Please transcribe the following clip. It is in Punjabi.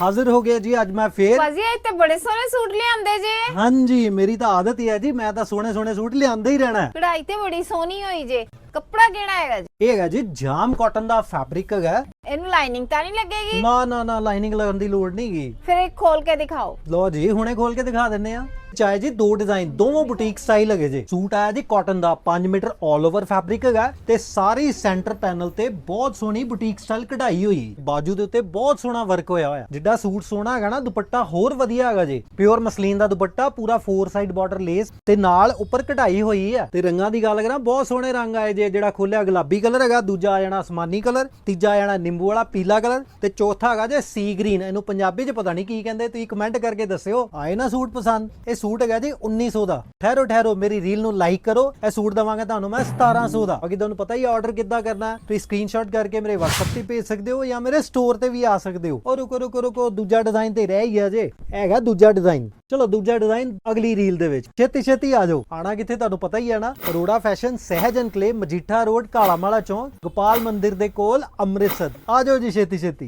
ਹਾਜ਼ਰ ਹੋ ਗਿਆ ਜੀ ਅੱਜ ਮੈਂ ਫੇਰ ਭਾਜੀ ਇਹ ਤੇ ਬੜੇ ਸੋਹਣੇ ਸੂਟ ਲਿਆਂਦੇ ਜੇ। ਹਾਂਜੀ ਮੇਰੀ ਤਾਂ ਆਦਤ ਹੀ ਹੈ ਜੀ ਮੈਂ ਤਾਂ ਸੋਹਣੇ ਸੋਹਣੇ ਸੂਟ ਲਿਆਂਦੇ ਹੀ ਰਹਿਣਾ ਹੈ। ਕਢਾਈ ਤੇ ਬੜੀ ਸੋਹਣੀ ਹੋਈ ਜੇ। ਕੱਪੜਾ ਕਿਹੜਾ ਹੈਗਾ ਜੀ? ਇਹ ਹੈਗਾ ਜੀ ਜਾਮ ਕਾਟਨ ਦਾ ਫੈਬਰਿਕ ਹੈਗਾ। ਇਹਨੂੰ ਲਾਈਨਿੰਗ ਤਾਂ ਨਹੀਂ ਲੱਗੇਗੀ? ਨਾ ਨਾ ਨਾ ਲਾਈਨਿੰਗ ਲਗਾਉਣ ਦੀ ਲੋੜ ਨਹੀਂ ਗੀ। ਫਿਰ ਇਹ ਖੋਲ ਕੇ ਦਿਖਾਓ। ਲੋ ਜੀ ਹੁਣੇ ਖੋਲ ਕੇ ਦਿਖਾ ਦਿੰਨੇ ਆ ਚਾਹੇ ਜੀ, ਦੋ ਡਿਜ਼ਾਈਨ ਦੋਵੇਂ ਬੁਟੀਕ ਸਟਾਈਲ ਹੈਗੇ ਜੀ। ਸੂਟ ਆਇਆ ਜੀ ਕਾਟਨ ਦਾ 5 ਮੀਟਰ 올 ਓਵਰ ਫੈਬਰਿਕ ਹੈਗਾ ਤੇ ਸਾਰੀ ਸੈਂਟਰ ਪੈਨਲ ਤੇ ਬਹੁਤ ਸੋਹਣੀ ਬੁਟੀਕ ਸਟਾਈਲ ਕਢਾਈ ਹੋਈ। ਬਾਜੂ ਦੇ ਉੱਤੇ ਬਹੁਤ ਸੋਹਣਾ ਵਰਕ ਹੋਇਆ ਹੋਇਆ। ਜਿੱਡਾ ਸੂਟ ਸੋਹਣਾ ਹੈਗਾ ਨਾ, ਦੁਪੱਟਾ ਹੋਰ ਵਧੀਆ ਹੈਗਾ ਜੀ। ਪਿਓਰ ਮਸਲੀਨ ਦਾ ਦੁਪੱਟਾ, ਪੂਰਾ 4 ਸਾਈਡ ਬਾਰਡਰ ਲੇਸ ਤੇ ਨਾਲ ਉੱਪਰ ਕਢਾਈ ਹੋਈ ਹੈ। ਤੇ ਰੰਗਾਂ ਦੀ ਗੱਲ ਕਰਾਂ, ਬਹੁਤ ਸੋਹਣੇ ਰੰਗ ਆਏ ਜੇ, ਜਿਹੜਾ ਖੋਲਿਆ ਗੁਲਾਬੀ ਕਲਰ ਹੈਗਾ, ਦੂਜਾ ਆ ਜਾਣਾ ਅਸਮਾਨੀ ਕਲਰ ਤੀਜਾ ਆ ਜਾਣਾ ਨਿੰਬੂ ਵਾਲਾ ਪੀਲਾ ਕਲਰ ਤੇ ਚੌਥਾ ਹੈਗਾ ਜੇ ਸੀ ਗ੍ਰੀਨ ਇਹਨੂੰ ਪੰਜਾਬੀ 'ਚ ਪਤਾ ਨਹੀਂ ਕੀ ਕਹਿੰਦੇ, ਤੁਸੀਂ ਕਮੈਂਟ ਕਰਕੇ ਦੱਸਿਓ। ਆਏ ਨਾ ਸੂਟ ਪਸੰਦ। ਇਹ ਸੂਟ ਹੈਗਾ ਜੀ 1900 ਦਾ। ਠਹਿਰੋ ਠਹਿਰੋ, ਮੇਰੀ ਰੀਲ ਨੂੰ ਲਾਈਕ ਕਰੋ। ਇਹ ਸੂਟ ਦਵਾਂਗਾ ਤੁਹਾਨੂੰ ਮੈਂ 1700 ਦਾ। ਬਾਕੀ ਤੁਹਾਨੂੰ ਪਤਾ ਹੀ ਆਰਡਰ ਕਿੱਦਾਂ ਕਰਨਾ। ਤੁਸੀਂ ਸਕਰੀਨਸ਼ਾਟ ਕਰਕੇ ਮੇਰੇ WhatsApp ਤੇ ਭੇਜ ਸਕਦੇ ਹੋ ਜਾਂ ਮੇਰੇ ਸਟੋਰ ਤੇ ਵੀ ਆ ਸਕਦੇ ਹੋ। ਔਰ ਰੁਕੋ ਰੁਕੋ ਰੁਕੋ, ਦੂਜਾ ਡਿਜ਼ਾਈਨ ਤੇ ਰਹਿ ਹੀ ਆ ਜੇ। ਹੈਗਾ ਦੂਜਾ ਡਿਜ਼ਾਈਨ ਚਲੋ, ਦੂਜਾ ਡਿਜ਼ਾਈਨ ਅਗਲੀ ਰੀਲ ਦੇ ਵਿੱਚ। ਛੇਤੀ ਛੇਤੀ ਆ ਜਾਓ। ਆਣਾ ਕਿੱਥੇ ਤੁਹਾਨੂੰ ਪਤਾ ਹੀ ਹੈ ਨਾ। Arora fashion Sahaj enclave Majitha road Kalamala ਚੌਂਕ, ਗੋਪਾਲ ਮੰਦਿਰ ਦੇ ਕੋਲ ਅੰਮ੍ਰਿਤਸਰ। ਆ ਜਾਓ ਜੀ ਛੇਤੀ ਛੇਤੀ।